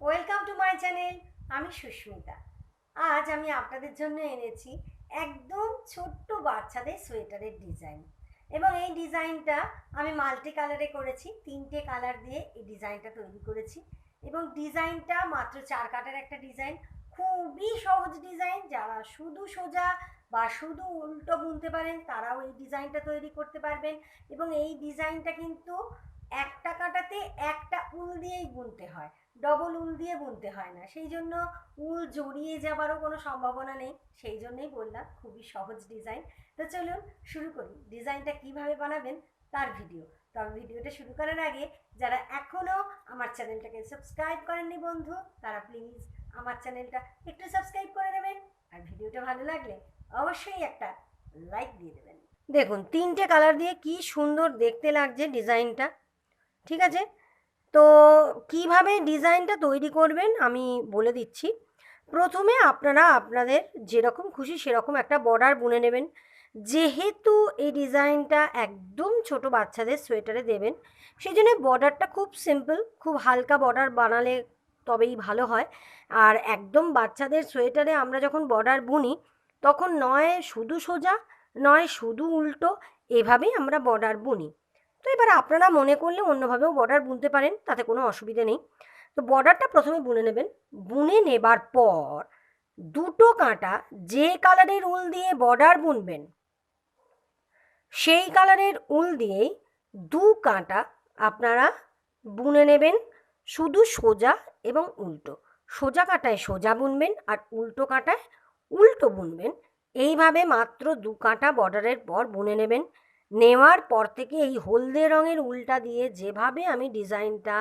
Welcome to my channel আমি সুস্মিতা। আজ আমি আপনাদের জন্য এনেছি একদম ছোট্ট বাচ্চাদের সোয়েটারের ডিজাইন। এবং এই ডিজাইনটা আমি মাল্টি কালারে করেছি, তিনটে কালার দিয়ে এই ডিজাইনটা তৈরি করেছি। এবং ডিজাইনটা মাত্র চার কাটার একটা ডিজাইন। খুবই সহজ ডিজাইন, যারা শুধু সোজা বা শুধু উল্টো বুনতে পারেন, তারাও এই ডিজাইনটা তৈরি করতে পারবেন। এবং এই ডিজাইনটা কিন্তু একটা কাটাতে একটা উল দিয়েই বুনতে হয়। ডবল উল দিয়ে বুনতে হয় না। সেই জন্য উল জড়িয়ে যাবারও কোনো সম্ভাবনা নেই। সেই জন্যই বললাম, খুবই সহজ ডিজাইন তো চলুন শুরু করি। ডিজাইনটা কীভাবে বানাবেন তার ভিডিও তবে ভিডিওটা শুরু করার আগে যারা এখনও আমার চ্যানেলটাকে সাবস্ক্রাইব করেননি বন্ধু, তারা প্লিজ আমার চ্যানেলটা একটু সাবস্ক্রাইব করে নেবেন আর ভিডিওটা ভালো লাগলে অবশ্যই একটা লাইক দিয়ে দেবেন। দেখুন, তিনটে কালার দিয়ে কি সুন্দর দেখতে লাগছে ডিজাইনটা ঠিক আছে? তো কীভাবে ডিজাইনটা তৈরি করবেন আমি বলে দিচ্ছি। প্রথমে আপনারা আপনাদের যেরকম খুশি সেরকম একটা বর্ডার বুনে নেবেন। যেহেতু এই ডিজাইনটা একদম ছোট বাচ্চাদের সোয়েটারে দেবেন সেই জন্য বর্ডারটা খুব সিম্পল, খুব হালকা বর্ডার বানালে তবেই ভালো হয়। আর একদম বাচ্চাদের সোয়েটারে আমরা যখন বর্ডার বুনি, তখন নয় শুধু সোজা, নয় শুধু উল্টো, এভাবেই আমরা বর্ডার বুনি। তো এবার আপনারা মনে করলে অন্যভাবেও বর্ডার বুনতে পারেন, তাতে কোনো অসুবিধা নেই। তো বর্ডারটা প্রথমে বুনে নেবেন। বুনে নেবার পর দুটো কাঁটা যে কালারের উল দিয়ে বর্ডার বুনবেন, সেই কালারের উল দিয়েই দু কাঁটা আপনারা বুনে নেবেন। শুধু সোজা এবং উল্টো। সোজা কাঁটায় সোজা বুনবেন আর উল্টো কাঁটায় উল্টো বুনবেন। এইভাবে মাত্র দু কাঁটা বর্ডারের পর বুনে নেবেন। নেওয়ার পর থেকে এই হলদে রঙের উলটা দিয়ে যেভাবে আমি ডিজাইনটা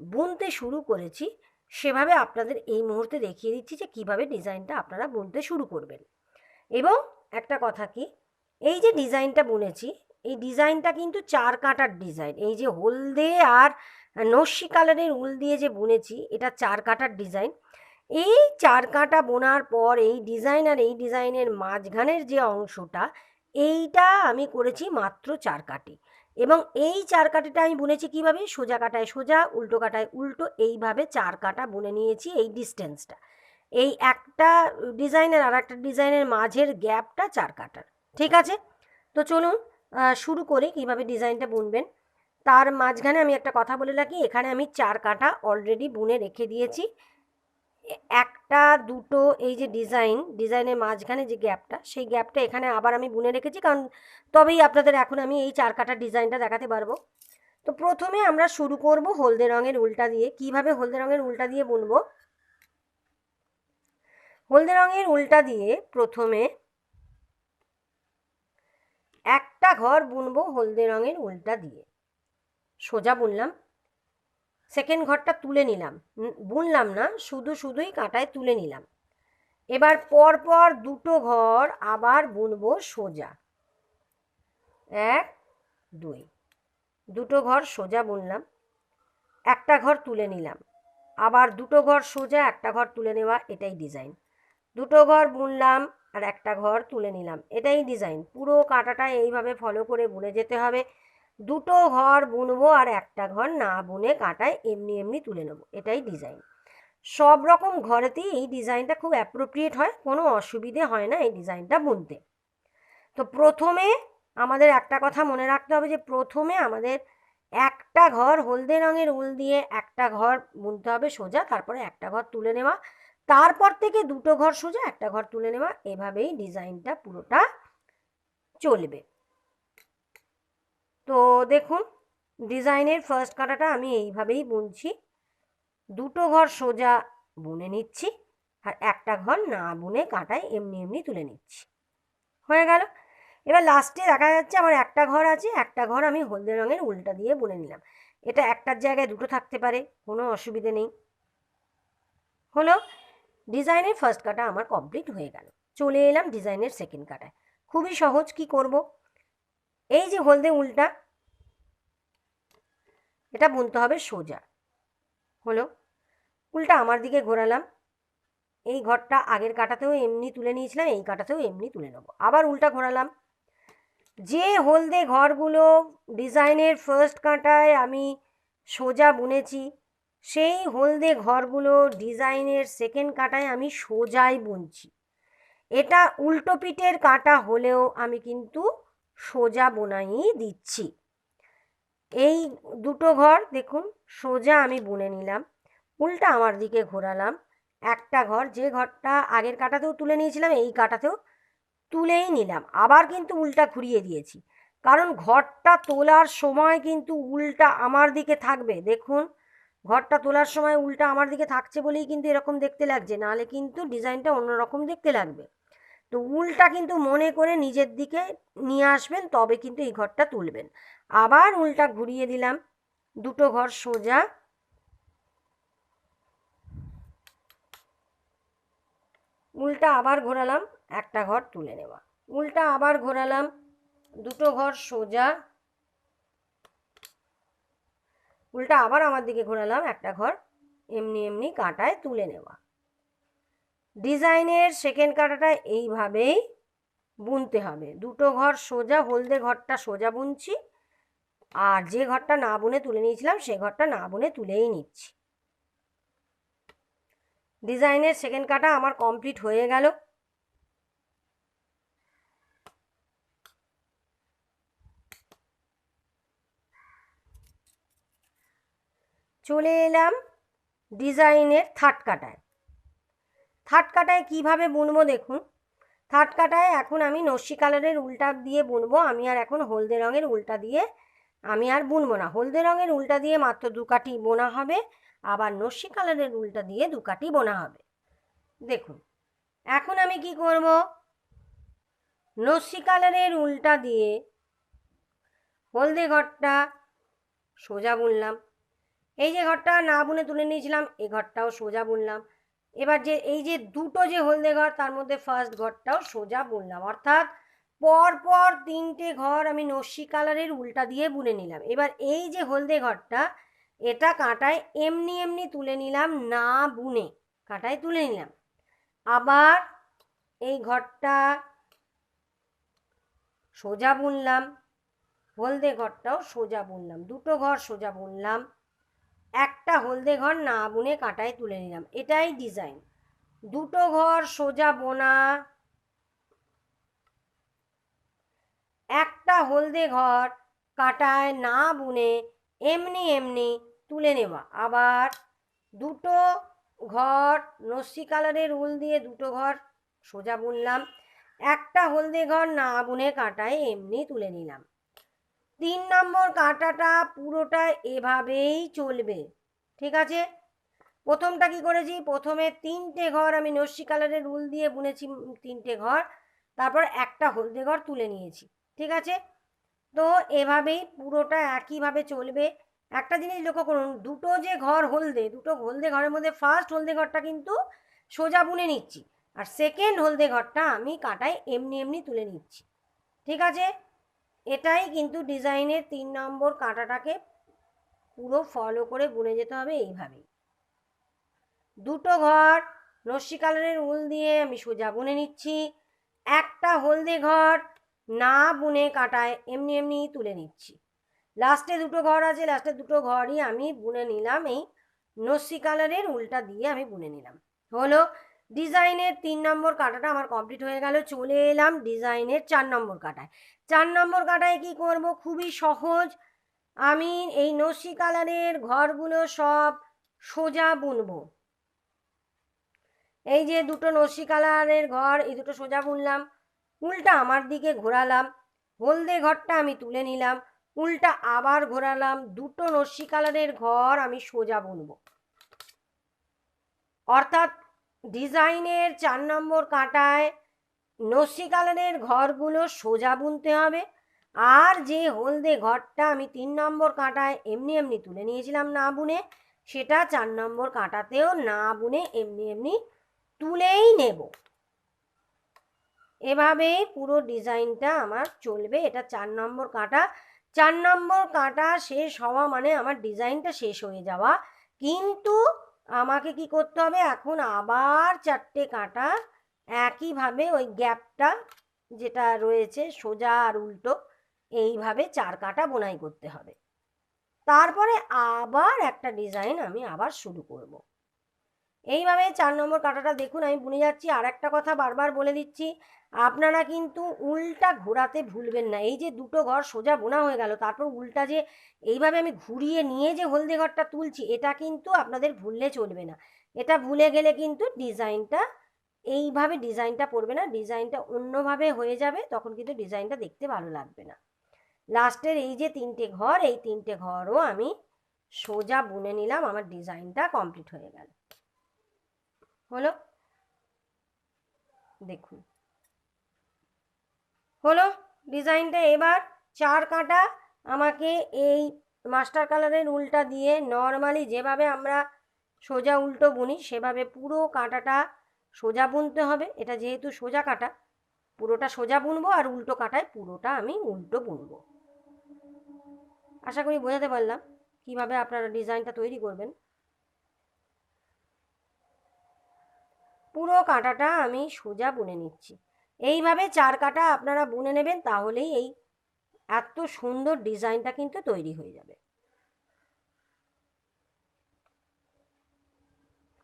বুনতে শুরু করেছি, সেভাবে আপনাদের এই মুহূর্তে দেখিয়ে দিচ্ছি যে কীভাবে ডিজাইনটা আপনারা বুনতে শুরু করবেন। এবং একটা কথা কি, এই যে ডিজাইনটা বুনেছি, এই ডিজাইনটা কিন্তু চার কাটার ডিজাইন। এই যে হলদে আর নস্যি কালারের উল দিয়ে যে বুনেছি, এটা চার কাটার ডিজাইন। এই চার কাটা বোনার পর এই ডিজাইন আর এই ডিজাইনের মাঝখানের যে অংশটা এইটা আমি করেছি মাত্র চার কাটি এবং এই চার কাটিটা আমি বুনেছি কীভাবে? সোজা কাটায় সোজা, উল্টো কাটায় উল্টো, এইভাবে চার কাটা বুনে নিয়েছি এই ডিস্টেন্সটা এই একটা ডিজাইনের আর একটা ডিজাইনের মাঝের গ্যাপটা চার কাটার। ঠিক আছে? তো চলুন শুরু করি কীভাবে ডিজাইনটা বুনবেন। তার মাঝখানে আমি একটা কথা বলে রাখি, এখানে আমি চার কাটা অলরেডি বুনে রেখে দিয়েছি। একটা, দুটো, এই যে ডিজাইন ডিজাইনের মাঝখানে যে গ্যাপটা সেই গ্যাপটা এখানে আবার আমি বুনে রেখেছি, কারণ তবেই আপনাদের এখন আমি এই চার কাটা ডিজাইনটা দেখাতে পারব। তো প্রথমে আমরা শুরু করব হলদে রঙের উল্টা দিয়ে। কীভাবে হলদে রঙের উল্টা দিয়ে বুনবো? হলদে রঙের উল্টা দিয়ে প্রথমে একটা ঘর বুনবো হলদে রঙের উল্টা দিয়ে। সোজা বুনলাম। সেকেন্ড ঘরটা তুলে নিলাম। বুনলাম না, শুধু শুধুই কাঁটায় তুলে নিলাম। এবার পর পর দুটো ঘর আবার বুনবো সোজা। এক, দুই। দুটো ঘর সোজা বুনলাম। একটা ঘর তুলে নিলাম। আবার দুটো ঘর সোজা, একটা ঘর তুলে নেওয়া, এটাই ডিজাইন দুটো ঘর বুনলাম আর একটা ঘর তুলে নিলাম। এটাই ডিজাইন পুরো কাঁটাটা এইভাবে ফলো করে বুনে যেতে হবে। দুটো ঘর বুনবো আর একটা ঘর না বুনে কাঁটায় এমনি এমনি তুলে নেব, এটাই ডিজাইন সব রকম ঘরেতেই এই ডিজাইনটা খুব অ্যাপ্রোপ্রিয়েট হয়, কোনো অসুবিধে হয় না এই ডিজাইনটা বুনতে। তো প্রথমে আমাদের একটা কথা মনে রাখতে হবে যে, প্রথমে আমাদের একটা ঘর হলদে রঙের উল দিয়ে একটা ঘর বুনতে হবে সোজা, তারপরে একটা ঘর তুলে নেওয়া, তারপর থেকে দুটো ঘর সোজা, একটা ঘর তুলে নেওয়া, এভাবেই ডিজাইনটা পুরোটা চলবে। তো দেখুন, ডিজাইনের ফার্স্ট কাটাটা আমি এইভাবেই বুনছি। দুটো ঘর সোজা বুনে নিচ্ছি আর একটা ঘর না বুনে কাটায় এমনি এমনি তুলে নিচ্ছি। হয়ে গেল। এবার লাস্টে দেখা যাচ্ছে আমার একটা ঘর আছে, একটা ঘর আমি হলদে রঙের উল্টা দিয়ে বুনে নিলাম। এটা একটার জায়গায় দুটো থাকতে পারে, কোনো অসুবিধে নেই। হলো, ডিজাইনের ফার্স্ট কাটা আমার কমপ্লিট হয়ে গেল। চলে এলাম ডিজাইনের সেকেন্ড কাটায়। খুবই সহজ, কি করব? এই যে হলদে উল্টা এটা বুনতে হবে সোজা। হলো। উল্টা আমার দিকে ঘোরালাম। এই ঘরটা আগের কাটাতেও এমনি তুলে নিয়েছিলাম, এই কাটাতেও এমনি তুলে নেব। আবার উল্টা ঘোরালাম। যে হলদে ঘরগুলো ডিজাইনের ফার্স্ট কাঁটায় আমি সোজা বুনেছি, সেই হলদে ঘরগুলো ডিজাইনের সেকেন্ড কাঁটায় আমি সোজাই বুনছি। এটা উল্টো পিঠের কাটা হলেও আমি কিন্তু সোজা বোনাই দিচ্ছি। এই দুটো ঘর দেখুন, সোজা আমি বুনে নিলাম, উল্টা আমার দিকে ঘোরালাম। একটা ঘর, যে ঘরটা আগের কাটাতেও তুলে নিয়েছিলাম, এই কাটাতেও তুলেই নিলাম। আবার কিন্তু উল্টা ঘুরিয়ে দিয়েছি। কারণ ঘরটা তোলার সময় কিন্তু উল্টা আমার দিকে থাকবে। দেখুন, ঘরটা তোলার সময় উল্টা আমার দিকে থাকছে বলেই কিন্তু এরকম দেখতে লাগছে। নাহলে কিন্তু ডিজাইনটা অন্যরকম দেখতে লাগবে। তো উল্টা কিন্তু মনে করে নিজের দিকে নিয়ে আসবেন, তবে কিন্তু এই ঘরটা তুলবেন। আবার উল্টা ঘুরিয়ে দিলাম, দুটো ঘর সোজা। উল্টা আবার ঘোরালাম, একটা ঘর তুলে নেওয়া। উল্টা আবার ঘোরালাম, দুটো ঘর সোজা। উল্টা আবার আমার দিকে ঘোরালাম, একটা ঘর এমনি এমনি কাটায় তুলে নেওয়া। ডিজাইনের সেকেন্ড কাটাটা এইভাবেই বুনতে হবে। দুটো ঘর সোজা, হলদে ঘরটা সোজা বুনছি আর যে ঘরটা না বুনে তুলে নিয়েছিলাম, সে ঘরটা না বুনে তুলেই নিচ্ছি। ডিজাইনের সেকেন্ড কাটা আমার কমপ্লিট হয়ে গেল। চলে এলাম ডিজাইনের থার্ড কাটায়। থার্ড কাটায় কীভাবে বুনবো দেখুন। থার্ড কাটায় এখন আমি নস্যি কালারের উল্টা দিয়ে বুনবো, আমি আর এখন হলদে রঙের উল্টা দিয়ে আমি আর বুনবো না। হলদে রঙের উল্টা দিয়ে মাত্র দু কাঠি বোনা হবে, আবার নস্যি কালারের উল্টা দিয়ে দু কাঠি বোনা হবে। দেখুন, এখন আমি কি করব? নস্যি কালারের উল্টা দিয়ে হলদে ঘরটা সোজা বুনলাম। এই যে ঘরটা না বুনে তুলে নিয়েছিলাম এই ঘরটাও সোজা বুনলাম। এবার যে, এই যে দুটো যে হলদে ঘর, তার মধ্যে ফার্স্ট ঘরটাও সোজা বুনলাম অর্থাৎ পর পর তিনটে ঘর আমি নস্যি কালারের উল্টা দিয়ে বুনে নিলাম। এবার এই যে হলদে ঘরটা, এটা কাঁটায় এমনি এমনি তুলে নিলাম, না বুনে কাঁটায় তুলে নিলাম। আবার এই ঘরটা সোজা বুনলাম, হলদে ঘরটাও সোজা বুনলাম, দুটো ঘর সোজা বুনলাম। একটা হলদে ঘর না বুনে কাঁটায় তুলে নিলাম। এটাই ডিজাইন দুটো ঘর, সোজা বোনা। একটা হলদে ঘর কাঁটায় না বুনে এমনি এমনি তুলে নেওয়া। আবার দুটো ঘর নস্যি কালারের উল দিয়ে দুটো ঘর সোজা বুনলাম। একটা হলদে ঘর না বুনে কাঁটায় এমনি তুলে নিলাম। তিন নম্বর কাঁটাটা পুরোটা এভাবেই চলবে, ঠিক আছে? প্রথমটা কি করেছি? প্রথমে তিনটে ঘর আমি নস্যি কালারের উল দিয়ে বুনেছি তিনটে ঘর। তারপর একটা হলদে ঘর তুলে নিয়েছি, ঠিক আছে? তো এভাবেই পুরোটা একইভাবে চলবে। একটা জিনিস লক্ষ্য করুন, দুটো যে ঘর হলদে, দুটো হলদে ঘরের মধ্যে ফার্স্ট হলদে ঘরটা কিন্তু সোজা বুনে নিচ্ছি। আর সেকেন্ড হলদে ঘরটা আমি কাটায় এমনি এমনি তুলে নিচ্ছি, ঠিক আছে? এটাই কিন্তু ডিজাইনের তিন নম্বর কাঁটাটাকে পুরো ফলো করে বুনে যেতে হবে এইভাবেই। দুটো ঘর নস্যি কালারের উল দিয়ে আমি সোজা বুনে নিচ্ছি। একটা হলদে ঘর না বুনে কাটায় এমনি এমনি তুলে নিচ্ছি। লাস্টে দুটো ঘর আছে লাস্টে দুটো ঘরই আমি বুনে নিলাম, এই নস্যি কালারের উলটা দিয়ে আমি বুনে নিলাম। হলো ডিজাইনের তিন নম্বর কাটাটা আমার কমপ্লিট হয়ে গেল, চলে এলাম ডিজাইনের চার নম্বর কাটায়। চার নম্বর কাটায় কি করব? খুবই সহজ। আমি এই নস্যি কালারের ঘরগুলো সব সোজা বুনবো। এই যে দুটো নস্যি কালারের ঘর, এই দুটো সোজা বুনলাম। উল্টা আমার দিকে ঘোরালাম। হলদে ঘরটা আমি তুলে নিলাম। উল্টা আবার ঘোরালাম। দুটো নস্যি কালারের ঘর আমি সোজা বুনবো। অর্থাৎ ডিজাইনের চার নম্বর কাঁটায় নস্যি কালারের ঘরগুলো সোজা বুনতে হবে। আর যে হলদে ঘরটা আমি তিন নম্বর কাঁটায় এমনি এমনি তুলে নিয়েছিলাম না বুনে, সেটা চার নম্বর কাঁটাতেও না বুনে এমনি এমনি তুলেই নেব। এভাবেই পুরো ডিজাইনটা আমার চলবে। এটা চার নম্বর কাঁটা। চার নম্বর কাঁটা শেষ হওয়া মানে আমার ডিজাইনটা শেষ হয়ে যাওয়া। কিন্তু আমাকে কি করতে হবে? এখন আবার চারটে কাঁটা একইভাবে ওই গ্যাপটা যেটা রয়েছে সোজা আর উল্টো, এইভাবে চার কাটা বোনাই করতে হবে। তারপরে আবার একটা ডিজাইন আমি আবার শুরু করব। এইভাবে চার নম্বর কাঁটাটা দেখুন, আমি বুনে যাচ্ছি আর একটা কথা বারবার বলে দিচ্ছি, আপনারা কিন্তু উল্টা ঘোরাতে ভুলবেন না। এই যে দুটো ঘর সোজা বোনা হয়ে গেল, তারপর উল্টা যে এইভাবে আমি ঘুরিয়ে নিয়ে যে হলদে ঘরটা তুলছি, এটা কিন্তু আপনাদের ভুললে চলবে না। এটা ভুলে গেলে কিন্তু ডিজাইনটা এইভাবে ডিজাইনটা পড়বে না, ডিজাইনটা অন্যভাবে হয়ে যাবে, তখন কিন্তু ডিজাইনটা দেখতে ভালো লাগবে না। লাস্টের এই যে তিনটে ঘর, এই তিনটে ঘরও আমি সোজা বুনে নিলাম, আমার ডিজাইনটা কমপ্লিট হয়ে গেল। হলো? দেখুন। হলো? ডিজাইনটা এবার চার কাঁটা, আমাকে এই মাস্টার কালারের উল্টা দিয়ে নর্মালি যেভাবে আমরা সোজা উল্টো বুনি, সেভাবে পুরো কাঁটাটা সোজা বুনতে হবে। এটা যেহেতু সোজা কাটা, পুরোটা সোজা বুনবো আর উল্টো কাটায় পুরোটা আমি উল্টো বুনবো। আশা করি বোঝাতে পারলাম কীভাবে আপনারা ডিজাইনটা তৈরি করবেন। পুরো কাঁটাটা আমি সোজা বুনে নিচ্ছি। এইভাবে চার কাটা আপনারা বুনে নেবেন তাহলেই এই এত সুন্দর ডিজাইনটা কিন্তু তৈরি হয়ে যাবে।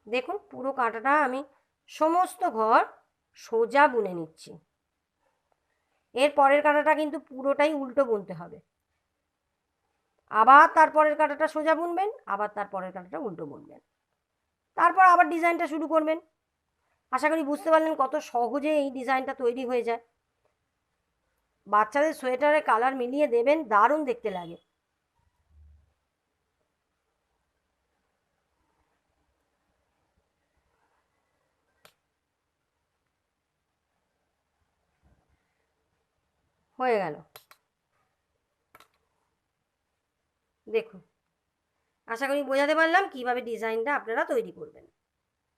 দেখুন পুরো কাঁটাটা আমি সমস্ত ঘর সোজা বুনে নিচ্ছি। এর পরের কাঁটাটা কিন্তু পুরোটাই উল্টো বুনতে হবে। আবার তারপরের কাঁটাটা সোজা বুনবেন, আবার তারপরের কাঁটাটা উল্টো বুনবেন। তারপর আবার ডিজাইনটা শুরু করবেন। আশা করি বুঝতে পারলেন কত সহজে এই ডিজাইনটা তৈরি হয়ে যায়। বাচ্চাদের সোয়েটারে কালার মিলিয়ে দেবেন, দারুণ দেখতে লাগে। হয়ে গেল। দেখুন আশা করি বোঝাতে পারলাম কীভাবে ডিজাইনটা আপনারা তৈরি করবেন।